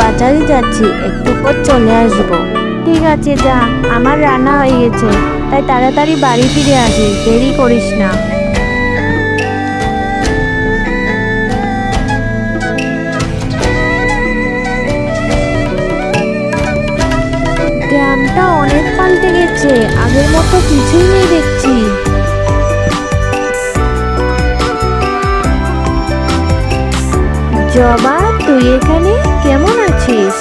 বাজারে যাচ্ছি, একটু পর চলে আসব। ঠিক আছে যা, আমার রান্না হয়ে গেছে, তাই তাড়াতাড়ি বাড়ি ফিরে আসিস দেরি করিস না। গ্রামটা অনেক পাল্টে গেছে, আগের মতো কিছুই নেই দেখছি। জবা তুই এখানে? কেমন আছিস?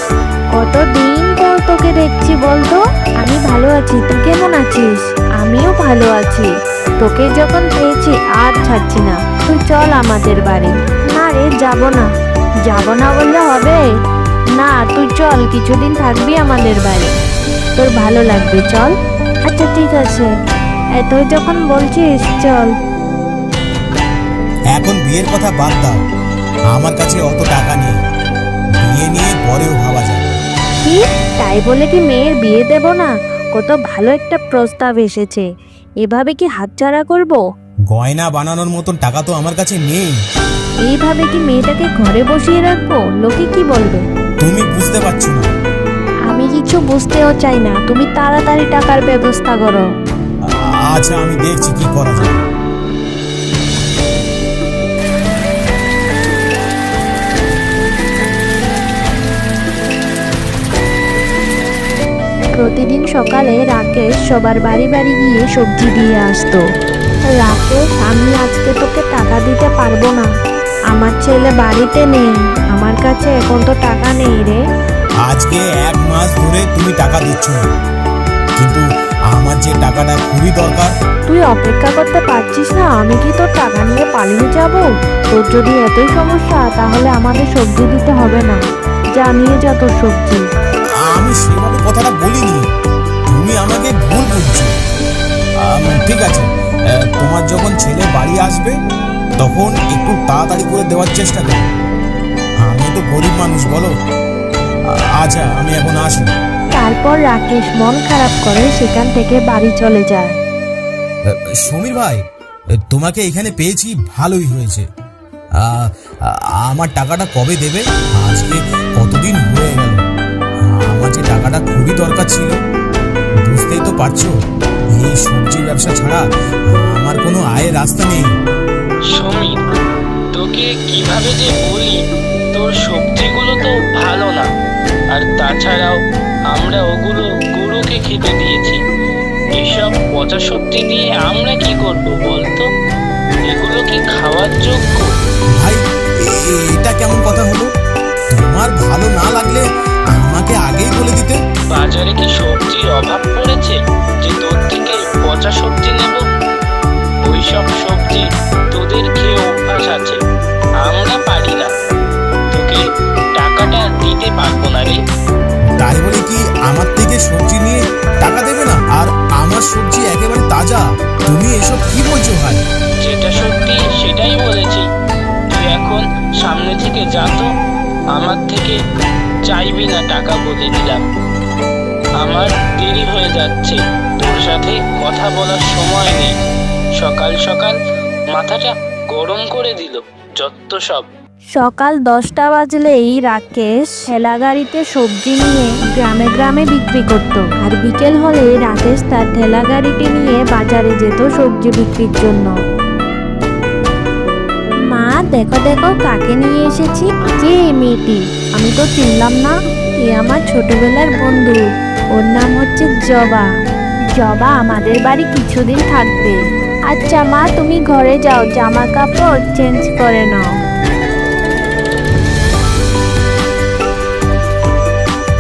কতদিন পর তোকে দেখছি বলতো? আমি ভালো আছি, তুই কেমন আছিস? আমিও ভালো আছি। তোকে যখন পেয়েছি আর ছাড়ছি না। তুই চল আমাদের বাড়ি। না রে, যাব না। যাব না বললে হবে? না, তুই চল, কিছুদিন থাকবি আমাদের বাড়ি। তোর ভালো লাগবে, চল। আচ্ছা ঠিক আছে। এতই যখন বলছিস, চল। এখন বিয়ের কথা বাদ দাও। আমার কাছে অত টাকা নেই। বিয়ে নিয়ে পরেও ভাবা যাবে কি? তাই বলে কি মেয়ের বিয়ে দেব না? কত ভালো একটা প্রস্তাব এসেছে। এভাবে কি হাতছাড়া করব? গয়না বানানোর মতন টাকা তো আমার কাছে নেই। এইভাবে কি মেয়েটাকে ঘরে বসিয়ে রাখব? লোকে কি বলবে? তুমি বুঝতে পারছ না। আমি কিছু বুঝতেও চাই না। তুমি তাড়াতাড়ি টাকার ব্যবস্থা করো। আচ্ছা আমি দেখছি কি করা যায়। প্রতিদিন সকালে রাকেশ সবার বাড়ি বাড়ি গিয়ে সবজি দিয়ে আসতো। রাকেশ আমি আজকে তোকে টাকা দিতে পারব না। আমার ছেলে বাড়িতে নেই। আমার কাছে এখন তো টাকা নেই রে। আজকে এক মাস ধরে তুমি টাকা দিচ্ছ। না কিন্তু আমার যে টাকাটা খুবই দরকার। তুই অপেক্ষা করতে পারছিস না আমি কি তোর টাকা নিয়ে পালিয়ে যাব? তোর যদি এতই সমস্যা তাহলে আমাদের সবজি দিতে হবে না। যা নিয়ে যা তোর সবজি। সেভাবে কথাটা বলিনি। তুমি আমাকে ভুল বুঝছ। ঠিক আছে। তোমার যখন ছেলে বাড়ি আসবে তখন একটু তাড়াতাড়ি করে দেওয়ার চেষ্টা করো। আমি তো গরিব মানুষ বলো। আচ্ছা আমি এখন আসি। তারপর রাকেশ মন খারাপ করে সেখান থেকে বাড়ি চলে যায়। সমীর ভাই তোমাকে এখানে পেয়েছি ভালোই হয়েছে। আমার টাকাটা কবে দেবে? আজকে কতদিন হয়ে গেল? আমার যে টাকাটা খুবই দরকার ছিল। বুঝতেই তো পারছ এই সবজি ব্যবসা ছাড়া আমার কোনো আয়ের রাস্তা নেই। সমীর তোকে কীভাবে যে বলি তোর সবজিগুলো তো ভালো না। আর তাছাড়াও আমরা ওগুলো গরুকে খেতে দিয়েছি। এসব পচা সবজি দিয়ে আমরা কি করব বলতো? এগুলো কি খাওয়ার যোগ্য? ভাই এটা কেমন কথা হলো? তোমার ভালো না লাগলে আমাকে আগেই বলে দিতে। বাজারে কি সবজির অভাব পড়েছে? যে তোর থেকে পচা সবজি নেব? ওই সব সবজি তোদের খেয়ে অভ্যাস আছে। আমরা পারি না। তোকে টাকাটা দিতে পারব না রে। তাই বলে কি আমার থেকে সবজি নিয়ে টাকা দেবে না? আর আমার সবজি একেবারে তাজা। তুমি এসব কি বলছো ভাই? যেটা সত্যি সেটাই বলেছি। তুই এখন সামনে থেকে যা তো। আমার থেকে চাইবি না, টাকা বলে দিলাম আমার দেরি হয়ে যাচ্ছে, তোর সাথে কথা বলার সময় নেই। সকাল সকাল মাথাটা গরম করে দিল যত সব। সকাল দশটা বাজলেই রাকেশ ঠেলা গাড়িতে সবজি নিয়ে গ্রামে গ্রামে বিক্রি করত। আর বিকেল হলে রাকেশ তার ঠেলা গাড়িটি নিয়ে বাজারে যেত সবজি বিক্রির জন্য। মা, দেখো দেখো, কাকে নিয়ে এসেছি? যে মেয়েটি? আমি তো চিনলাম না, এ আমার ছোটবেলার বন্ধু। ওর নাম হচ্ছে জবা। জবা, আমাদের বাড়ি কিছুদিন থাকবে। আচ্ছা মা, তুমি ঘরে যাও, জামা কাপড় চেঞ্জ করে নাও।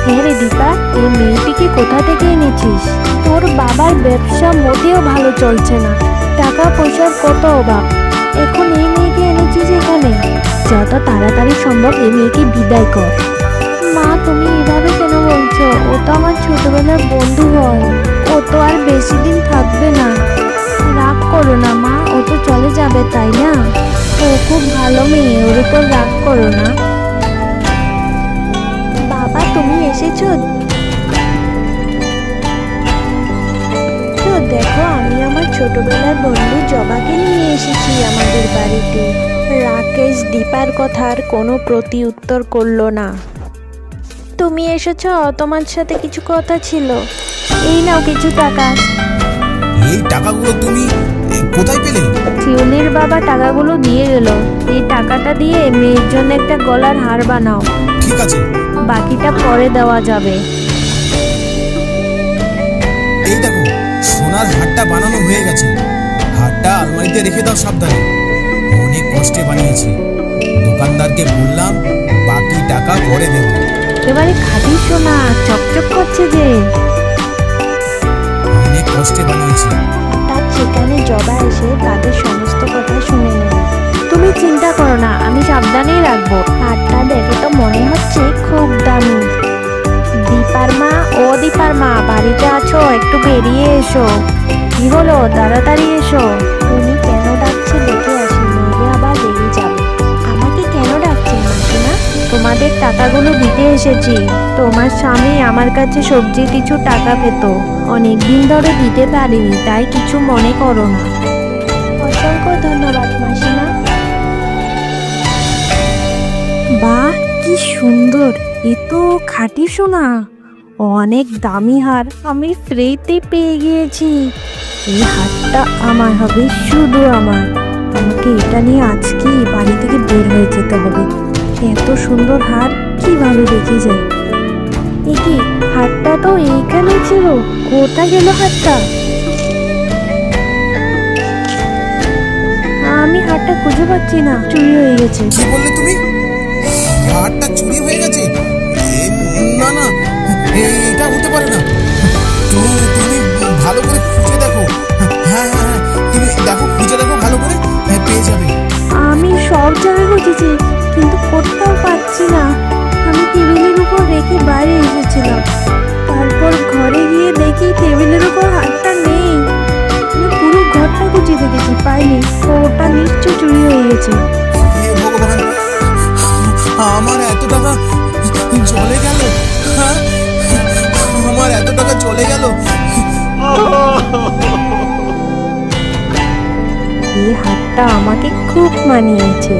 হ্যাঁ রে দীপা, এই মেয়েটিকে কোথা থেকে এনেছিস? তোর বাবার ব্যবসা মোটেও ভালো চলছে না। টাকা পয়সার কত অভাব। এখন এই মেয়েকে এনেছিস এখানে যত তাড়াতাড়ি সম্ভব এই মেয়েকে বিদায় কর। মা, তুমি এভাবে কেন বলছো? ও তো আমার ছোটবেলার বন্ধু হয়। ও তো আর বেশি দিন থাকবে না। রাগ করো না, মা। ও তো চলে যাবে, তাই না? ও খুব ভালো মেয়ে, ওর উপর রাগ করো না। বাবা, তুমি এসেছ? দেখো, আমি আমার ছোটবেলার বন্ধু নিয়ে এসেছি আমাদের বাড়িতে। রাকেশ দীপার কথার কোনো প্রতি উত্তর করল না। তুমি এসেছ তোমার সাথে কিছু কথা ছিল। এই নাও কিছু টাকা। এই টাকাগুলো তুমি কোথায় পেলে? শিউলির বাবা টাকাগুলো দিয়ে গেল। এই টাকাটা দিয়ে মেয়ের জন্য একটা গলার হার বানাও। ঠিক আছে। বাকিটা পরে দেওয়া যাবে। এই দেখো সোনার হারটা বানানো হয়ে গেছে। হারটা আলমারিতে রেখে দাও সাবধানে। অনেক কষ্টে বানিয়েছি। দোকানদারকে বললাম বাকি টাকা পরে দেবো। এবারে খাঁটি সোনা চকচক করছে যে। অনেক কষ্টে বানিয়েছি। তার সেখানে জবা এসে তাদের সমস্ত কথা শুনে নেন তুমি চিন্তা করো না আমি সাবধানেই রাখব। হারটা দেখে তো মনে হচ্ছে খুব দামি। দীপার মা ও দীপার মা বাড়িতে আছো একটু বেরিয়ে এসো। কি হলো? তাড়াতাড়ি এসো। তুমি এসেছি। তোমার স্বামী আমার কাছে সবজি কিছু টাকা পেত। অনেক দিন ধরে দিতে পারিনি, তাই কিছু মনে করো না। অসংখ্য ধন্যবাদ, মাসিমা। বাহ, কি সুন্দর! এ তো খাঁটি সোনা। অনেক দামি হার আমি ফ্রিতে পেয়ে গিয়েছি। এই হারটা আমার হবে, শুধু আমার। আমাকে এটা নিয়ে আজকেই বাড়ি থেকে বের হয়ে যেতে হবে। এত সুন্দর হার কীভাবে রেখে যায়? এ কি হারটা তো এইখানে ছিল। কোথায় গেল হারটা আমি হারটা খুঁজে পাচ্ছি না। চুরি হয়ে গেছে। কি বললে তুমি? হারটা চুরি হয়ে গেছে? না না এটা হতে পারে না। তুমি তুমি ভালো করে খুঁজে দেখো। হ্যাঁ হ্যাঁ হ্যাঁ তুমি দেখো খুঁজে দেখো ভালো করে হ্যাঁ পেয়ে যাবে। আমি সব জায়গায় খুঁজেছি কিন্তু কোথাও পাচ্ছি না। বাইরে এসেছিলাম। তারপর ঘরে গিয়ে দেখি টেবিলের উপর হাতটা নেই। আমি পুরো ঘরটা খুঁজে দেখেছি পাইনি। ওটা নিশ্চয় চুরি হয়ে গেছে। ভগবান আমার এত টাকা চলে গেল হ্যাঁ? আমার এত টাকা চলে গেল। এই হাটটা আমাকে খুব মানিয়েছে।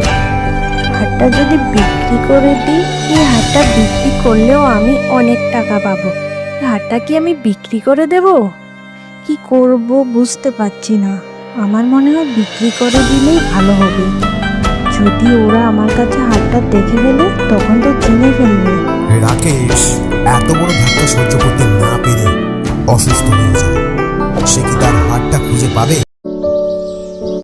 হাটটা যদি বিক্রি করে দিই, এই হাটটা বিক্রি করলেও আমি অনেক টাকা পাবো। হাটটা কি আমি বিক্রি করে দেব? কি করব বুঝতে পারছি না। আমার মনে হয় বিক্রি করে দিলেই ভালো হবে। যদি ওরা আমার কাছে হাটটা দেখে ফেলে, তখন তো চিনে ফেলবে। রাকেশ, এত বড় ধাক্কা সহ্য করতে না পেরে অসুস্থ হয়ে যায় সে কি তার হাতটা খুঁজে পাবে?